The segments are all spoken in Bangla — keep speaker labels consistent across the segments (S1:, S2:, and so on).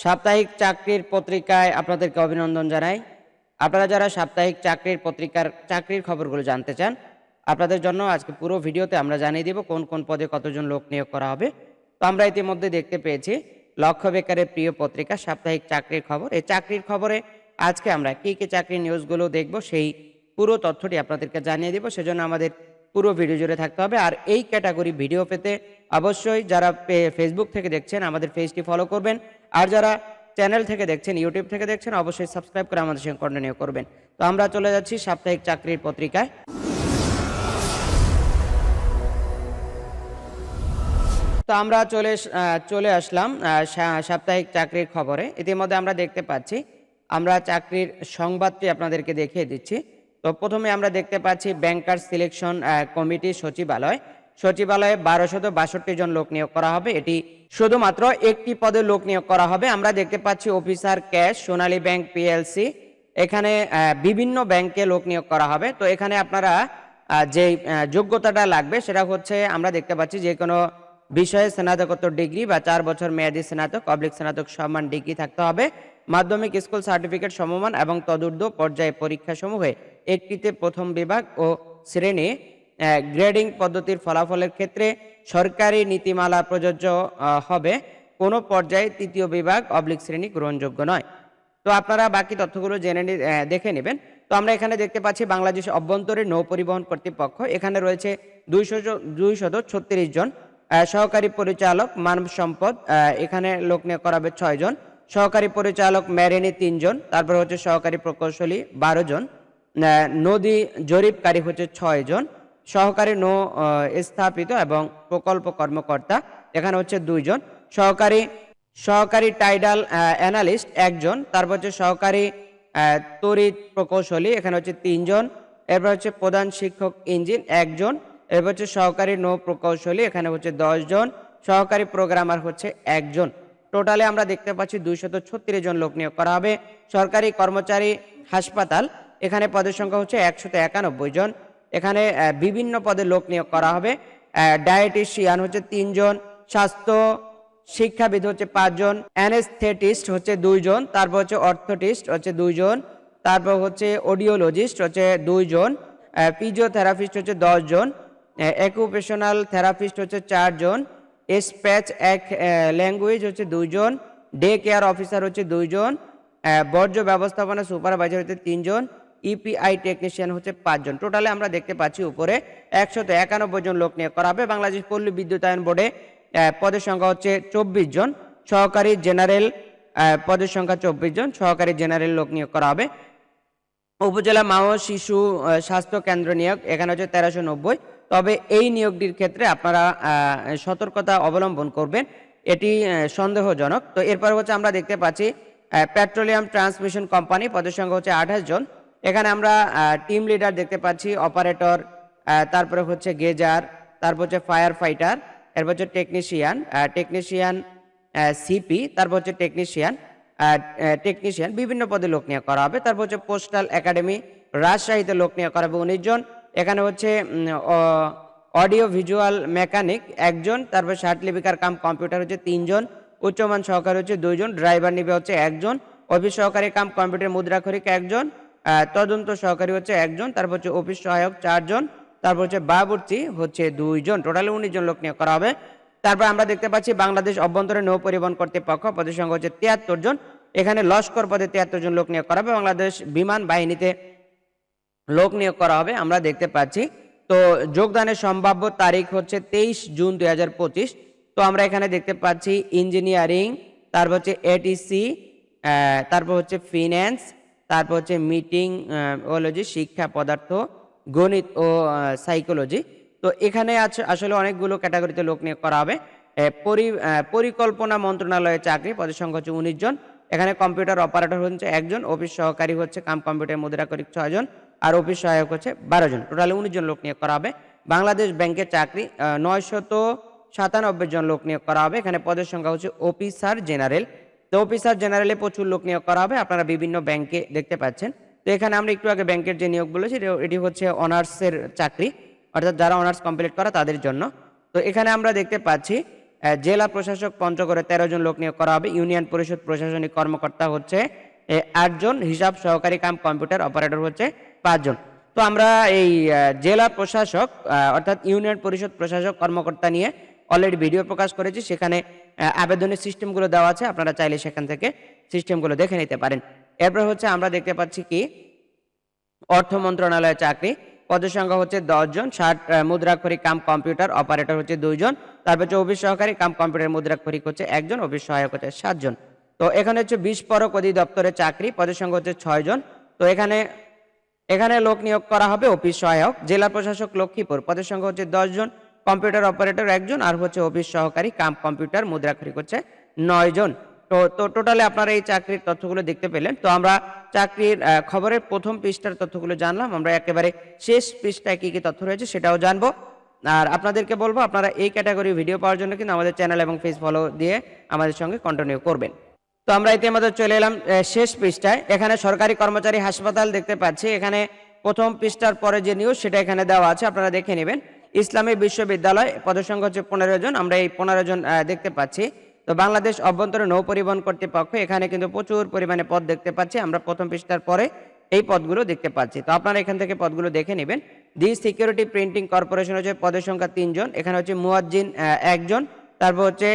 S1: সাপ্তাহিক চাকরির পত্রিকায় আপনাদেরকে অভিনন্দন জানাই। আপনারা যারা সাপ্তাহিক চাকরির পত্রিকার, চাকরির খবরগুলো জানতে চান, আপনাদের জন্য আজকে পুরো ভিডিওতে আমরা জানিয়ে দিব কোন কোন পদে কতজন লোক নিয়োগ করা হবে। তো আমরা ইতিমধ্যে দেখতে পেয়েছি লক্ষ্য বেকারের প্রিয় পত্রিকা সাপ্তাহিক চাকরির খবর। এই চাকরির খবরে আজকে আমরা কী কী চাকরির নিউজগুলো দেখব সেই পুরো তথ্যটি আপনাদেরকে জানিয়ে দিব। সেজন্য আমাদের পুরো ভিডিও জুড়ে থাকতে হবে। আর এই ক্যাটাগরি ভিডিও পেতে অবশ্যই যারা ফেসবুক থেকে দেখছেন, আমাদের পেজটি ফলো করবেন। আর যারা চ্যানেল থেকে দেখছেন ইউটিউব থেকে দেখছেন, অবশ্যই সাবস্ক্রাইব করে আমাদের সঙ্গে কন্টিনিউ করবেন। তো আমরা চলে যাচ্ছি সাপ্তাহিক চাকরির পত্রিকায়। তো আমরা চলে চলে আসলাম সাপ্তাহিক চাকরির খবরে। ইতিমধ্যে আমরা দেখতে পাচ্ছি, আমরা চাকরির সংবাদটি আপনাদেরকে দেখিয়ে দিচ্ছি। তো প্রথমে আমরা দেখতে পাচ্ছি ব্যাংকার সিলেকশন কমিটি সচিবালয়। সচিবালয়ে বারোশত বাষট্টি জন লোক নিয়োগ করা হবে। এটি শুধুমাত্র একটি পদে লোক নিয়োগ করা হবে। আমরা দেখতে পাচ্ছি officer cash, Sonali bank PLC. এখানে বিভিন্ন ব্যাংকে লোক নিয়োগ করা হবে। তো এখানে আপনারা যে যোগ্যতাটা লাগবে সেটা হচ্ছে আমরা দেখতে পাচ্ছি যে কোনো বিষয়ে স্নাতকোত্তর ডিগ্রি বা চার বছর মেয়াদী স্নাতক, পাবলিক স্নাতক সম্মান ডিগ্রি থাকতে হবে। মাধ্যমিক স্কুল সার্টিফিকেট সমমান এবং তদূর্ধ্ব পর্যায়ে পরীক্ষা সমূহে একটিতে প্রথম বিভাগ ও শ্রেণি গ্রেডিং পদ্ধতির ফলাফলের ক্ষেত্রে সরকারি নীতিমালা প্রযোজ্য হবে। কোনো পর্যায়ে তৃতীয় বিভাগ অবলিক শ্রেণি গ্রহণযোগ্য নয়। তো আপনারা বাকি তথ্যগুলো জেনে দেখে নেবেন। তো আমরা এখানে দেখতে পাচ্ছি বাংলাদেশ অভ্যন্তরীণ নৌ পরিবহন কর্তৃপক্ষ। এখানে রয়েছে দুইশো দুইশত ছত্রিশ জন। সহকারী পরিচালক মানব সম্পদ এখানে লোক নিয়োগ করা হবে ছয় জন। সহকারী পরিচালক ম্যারিনি তিনজন তারপর হচ্ছে সহকারী প্রকৌশলী বারো জন। নদী জরিপকারী হচ্ছে ছয় জন। সহকারী নৌ স্থাপিত এবং প্রকল্প কর্মকর্তা। এখানে হচ্ছে দুইজন। সহকারী সহকারী টাইডাল অ্যানালিস্ট একজন। তারপর হচ্ছে সহকারী তড়িৎ প্রকৌশলী, এখানে হচ্ছে তিনজন। এরপর হচ্ছে প্রধান শিক্ষক ইঞ্জিন একজন। এরপর হচ্ছে সহকারী নৌ প্রকৌশলী, এখানে হচ্ছে জন সহকারী প্রোগ্রামার হচ্ছে একজন। টোটালে আমরা দেখতে পাচ্ছি দুইশত ছত্রিশ জন লোক নিয়োগ করা হবে। সরকারি কর্মচারী হাসপাতাল, এখানে পদের সংখ্যা হচ্ছে একশত একানব্বই জন। এখানে বিভিন্ন পদে লোক নিয়োগ করা হবে। ডায়েটিশিয়ান হচ্ছে তিনজন, স্বাস্থ্য শিক্ষাবিদ হচ্ছে পাঁচজন অ্যানেস্থেটিস্ট হচ্ছে দুইজন, তারপর হচ্ছে অর্থোটিস্ট হচ্ছে দুইজন, তারপর হচ্ছে অডিওলজিস্ট হচ্ছে দুইজন ফিজিওথেরাপিস্ট হচ্ছে দশজন অ্যাকুপেশনাল থেরাপিস্ট হচ্ছে চারজন স্প্যাচ এক ল্যাঙ্গুয়েজ হচ্ছে দুইজন ডে কেয়ার অফিসার হচ্ছে দুইজন বর্জ্য ব্যবস্থাপনা সুপারভাইজার হচ্ছে তিনজন ইপিআই টেকনিশিয়ান হচ্ছে পাঁচজন। টোটালে আমরা দেখতে পাচ্ছি উপরে একশত একানব্বই জন লোক নিয়োগ করা হবে। বাংলাদেশ পল্লী বিদ্যুতায়ন বোর্ডে পদের সংখ্যা হচ্ছে চব্বিশ জন। সহকারী জেনারেল পদের সংখ্যা চব্বিশ জন। সহকারী জেনারেল লোক নিয়োগ করা হবে। উপজেলা মা ও শিশু স্বাস্থ্য কেন্দ্র নিয়োগ এখানে হচ্ছে তেরোশো নব্বই। তবে এই নিয়োগটির ক্ষেত্রে আপনারা সতর্কতা অবলম্বন করবেন। এটি সন্দেহজনক। তো এরপর হচ্ছে আমরা দেখতে পাচ্ছি পেট্রোলিয়াম ট্রান্সমিশন কোম্পানি, পদের সংখ্যা হচ্ছে আঠাশ জন। এখানে আমরা টিম লিডার দেখতে পাচ্ছি অপারেটর তারপরে হচ্ছে গেজার, তারপর হচ্ছে ফায়ার ফাইটার এরপর হচ্ছে টেকনিশিয়ান টেকনিশিয়ান সিপি তারপর হচ্ছে টেকনিশিয়ান টেকনিশিয়ান বিভিন্ন পদে লোক নিয়োগ করা হবে। তারপর হচ্ছে পোস্টাল একাডেমি রাজশাহীতে লোক নিয়োগ করা হবে উনিশ জন। এখানে হচ্ছে অডিও ভিজুয়াল মেকানিক একজন, তারপর সার্টিফিকার কাম কম্পিউটার হচ্ছে তিনজন, উচ্চমান সহকারী হচ্ছে দুইজন ড্রাইভার নিবে হচ্ছে একজন অফিস সহকারী কাম কম্পিউটার মুদ্রাক্ষরিক একজন তদন্ত সহকারী হচ্ছে একজন, তারপর হচ্ছে অফিস সহায়ক চারজন, তারপর হচ্ছে বাবুর্চি হচ্ছে দুইজন। টোটালি উনিশ জন লোক নিয়োগ করা হবে। তারপর আমরা দেখতে পাচ্ছি বাংলাদেশ অভ্যন্তরীণ নৌ পরিবহন কর্তৃপক্ষ পদের সংখ্যা হচ্ছে তিয়াত্তর জন। এখানে লস্কর পদে তিয়াত্তর জন লোক নিয়োগ করা হবে। বাংলাদেশ বিমান বাহিনীতে লোক নিয়োগ করা হবে, আমরা দেখতে পাচ্ছি। তো যোগদানের সম্ভাব্য তারিখ হচ্ছে তেইশ জুন দুই হাজার পঁচিশ। তো আমরা এখানে দেখতে পাচ্ছি ইঞ্জিনিয়ারিং, তারপর হচ্ছে এটিসি তারপর হচ্ছে ফিন্যান্স তারপর হচ্ছে মিটিং ওলজি শিক্ষা, পদার্থ, গণিত ও সাইকোলজি তো এখানে আছে, আসলে অনেকগুলো ক্যাটাগরিতে লোক নিয়োগ করা হবে। পরিকল্পনা মন্ত্রণালয়ের চাকরি, পদের সংখ্যা হচ্ছে উনিশ জন। এখানে কম্পিউটার অপারেটর হচ্ছে একজন অফিস সহকারী হচ্ছে কাম কম্পিউটার মুদ্রা মুদ্রাকরিক ছয়জন আর অফিস সহায়ক হচ্ছে বারো জন। টোটালি উনিশ জন লোক নিয়োগ করা হবে। বাংলাদেশ ব্যাংকের চাকরি নয়শত সাতানব্বই জন লোক নিয়োগ করা হবে। এখানে পদের সংখ্যা হচ্ছে অফিসার জেনারেল তো অফিসার জেনারেলে প্রচুর লোক নিয়োগ করা হবে। আপনারা বিভিন্ন ব্যাংকে দেখতে পাচ্ছেন। তো এখানে আমরা একটু আগে ব্যাংকের যে নিয়োগ বলেছি এটি- হচ্ছে অনার্সের চাকরি। অর্থাৎ যারা অনার্স কমপ্লিট করা, তাদের জন্য। তো এখানে আমরা দেখতে পাচ্ছি জেলা প্রশাসক পঞ্চগড়ে তেরো জন লোক নিয়োগ করা হবে। ইউনিয়ন পরিষদ প্রশাসনিক কর্মকর্তা হচ্ছে আটজন হিসাব সহকারী কাম কম্পিউটার অপারেটর হচ্ছে পাঁচজন তো আমরা এই জেলা প্রশাসক অর্থাৎ ইউনিয়ন পরিষদ প্রশাসক কর্মকর্তা নিয়ে অলরেডি ভিডিও প্রকাশ করেছি সেখানে আবেদনের সিস্টেমগুলো দেওয়া আছে আপনারা চাইলে সেখান থেকে সিস্টেমগুলো দেখে নিতে পারেন। এরপর হচ্ছে আমরা দেখতে পাচ্ছি কি? অর্থ মন্ত্রণালয়ের চাকরি পদের সংখ্যা হচ্ছে দশজন ষাট আহ, মুদ্রাক্ষরিক কাম কম্পিউটার অপারেটর হচ্ছে দুইজন তারপর হচ্ছে অফিস সহকারী কাম কম্পিউটার মুদ্রাক্ষরিক হচ্ছে একজন অফিস সহায়ক হচ্ছে সাতজন তো এখানে হচ্ছে বিশ পরক অধিদপ্তরের চাকরি পদের সংখ্যা হচ্ছে ছয় জন। তো এখানে এখানে লোক নিয়োগ করা হবে অফিস সহায়ক জেলা প্রশাসক লক্ষ্মীপুর পদের সংখ্যা হচ্ছে দশ জন কম্পিউটার অপারেটর একজন আর হচ্ছে অফিস সহকারী কাম কম্পিউটার মুদ্রাক্ষরিক হচ্ছে নয় জন। তো তো টোটালে আপনারা এই চাকরির তথ্যগুলো দেখতে পেলেন। তো আমরা চাকরির খবরের প্রথম পৃষ্ঠার তথ্যগুলো জানলাম। আমরা একেবারে শেষ পৃষ্ঠায় কি কি তথ্য রয়েছে সেটাও জানব। আর আপনাদেরকে বলব, আপনারা এই ক্যাটাগরি ভিডিও পাওয়ার জন্য কিন্তু আমাদের চ্যানেল এবং ফেস ফলো দিয়ে আমাদের সঙ্গে কন্টিনিউ করবেন। তো আমরা ইতিমধ্যে চলে এলাম শেষ পৃষ্ঠায়। এখানে সরকারি কর্মচারী হাসপাতাল দেখতে পাচ্ছি। এখানে প্রথম পৃষ্ঠার পরে যে নিউজ সেটা এখানে দেওয়া আছে। আপনারা দেখে নেবেন। ইসলামী বিশ্ববিদ্যালয় পদসংখ্যা হচ্ছে পনেরো জন। আমরা এই পনেরো জন দেখতে পাচ্ছি। তো বাংলাদেশ অভ্যন্তরে নৌ পরিবহন কর্তৃপক্ষ এখানে কিন্তু প্রচুর পরিমাণে পদ দেখতে পাচ্ছি। আমরা প্রথম পৃষ্ঠার পরে এই পদগুলো দেখতে পাচ্ছি। তো আপনারা এখান থেকে পদগুলো দেখে নেবেন। দি সিকিউরিটি প্রিন্টিং কর্পোরেশন হচ্ছে পদের সংখ্যা তিনজন। এখানে হচ্ছে মুয়াজ্জিন একজন। তারপর হচ্ছে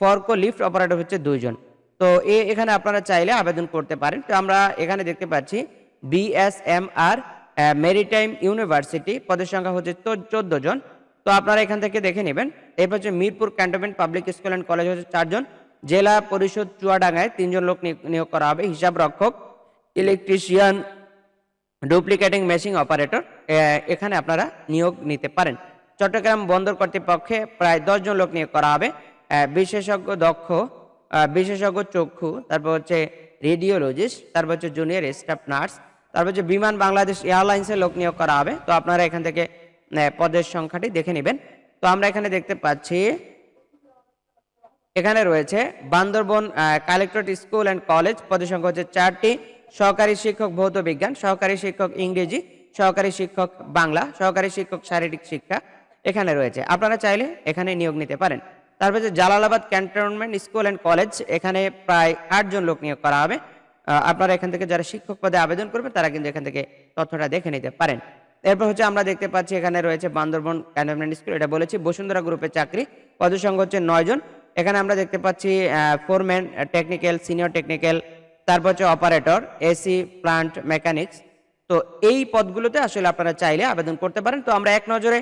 S1: ফরকো লিফট অপারেটর হচ্ছে দুইজন। তো এখানে আপনারা চাইলে আবেদন করতে পারেন। তো আমরা এখানে দেখতে পাচ্ছি বিএসএমআর মেরিটাইম ইউনিভার্সিটি পদের সংখ্যা হচ্ছে চোদ্দ জন। তো আপনারা এখান থেকে দেখে নেবেন। এরপর হচ্ছে Mirpur cantonment public school and college হচ্ছে চারজন জেলা পরিষদ চুয়াডাঙ্গায় তিনজন লোক নিয়োগ- করা হবে, হিসাব রক্ষক ইলেকট্রিশিয়ান ডুপ্লিকেটিং মেশিন অপারেটর এখানে আপনারা নিয়োগ নিতে পারেন। চট্টগ্রাম বন্দর কর্তৃপক্ষে প্রায় দশজন লোক নিয়োগ করা হবে। বিশেষজ্ঞ দক্ষ বিশেষজ্ঞ চক্ষু, তারপর হচ্ছে রেডিওলজিস্ট তারপর হচ্ছে জুনিয়র স্টাফ নার্স তারপর যে বিমান বাংলাদেশ এয়ারলাইন্সের লোক নিয়োগ করা হবে, তো আপনারা এখান থেকে পদের সংখ্যাটি দেখে নেবেন। তো আমরা এখানে দেখতে পাচ্ছি, এখানে রয়েছে Bandarban collectorate school and college, পদের সংখ্যা হচ্ছে চারটি, সহকারী শিক্ষক ভৌত বিজ্ঞান, সহকারী শিক্ষক ইংরেজি, সহকারী শিক্ষক বাংলা, সহকারী শিক্ষক শারীরিক শিক্ষা এখানে রয়েছে। আপনারা চাইলে এখানে নিয়োগ নিতে পারেন। তারপর Jalalabad cantonment school and college, এখানে প্রায় আটজন লোক নিয়োগ করা হবে। আপনারা এখান থেকে যারা শিক্ষক পদে আবেদন করবেন, তারা কিন্তু এখান থেকে তথ্যটা দেখে নিতে পারেন। এরপর হচ্ছে আমরা দেখতে পাচ্ছি এখানে রয়েছে বান্দরবন ক্যান্টনমেন্ট স্কুল, এটা বলেছি, বসুন্ধরা গ্রুপের চাকরি পদসংখ্যা হচ্ছে নয় জন। এখানে আমরা দেখতে পাচ্ছি ফোরম্যান টেকনিক্যাল সিনিয়র টেকনিক্যাল তারপর হচ্ছে অপারেটর এসি প্লান্ট মেকানিক্স তো এই পদগুলোতে আসলে আপনারা চাইলে আবেদন করতে পারেন। তো আমরা এক নজরে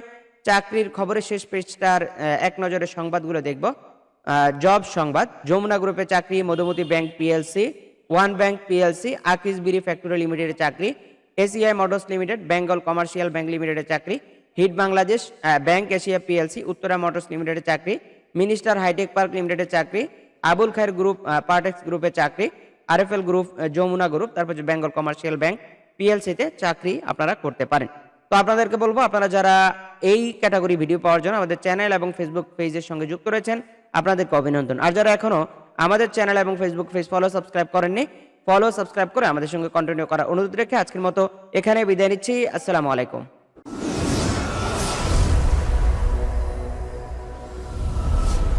S1: চাকরির খবরের শেষ পৃষ্ঠার এক নজরে সংবাদগুলো দেখব। জব সংবাদ, যমুনা গ্রুপে চাকরি, Madhumati bank PLC one bank PLC, Akij bidi factory লিমিটেডের চাকরি, ACI motors limited, Bengal commercial bank লিমিটেডের চাকরি, hit Bangladesh bank Asia PLC, Uttara motors লিমিটেডের চাকরি, মিনিস্টার হাইটেক পার্ক লিমিটেডের চাকরি, আবুল খায়ের গ্রুপ পার্টেক্স গ্রুপের চাকরি, আরএফএল গ্রুপ যমুনা গ্রুপ, তারপর বেঙ্গল কমার্শিয়াল ব্যাংক, পিএলসিতে চাকরি আপনারা করতে পারেন। তো আপনাদেরকে বলব, আপনারা যারা এই ক্যাটাগরি ভিডিও পাওয়ার জন্য আমাদের চ্যানেল এবং ফেসবুক পেজের সঙ্গে যুক্ত রয়েছেন, আপনাদেরকে অভিনন্দন। আর যারা এখনও আমাদের চ্যানেল এবং ফেসবুক পেজ ফলো সাবস্ক্রাইব করেননি ফলো সাবস্ক্রাইব করে আমাদের সঙ্গে কন্টিনিউ করার অনুরোধ রেখে আজকের মতো এখানে বিদায় নিচ্ছি। আসসালামু আলাইকুম।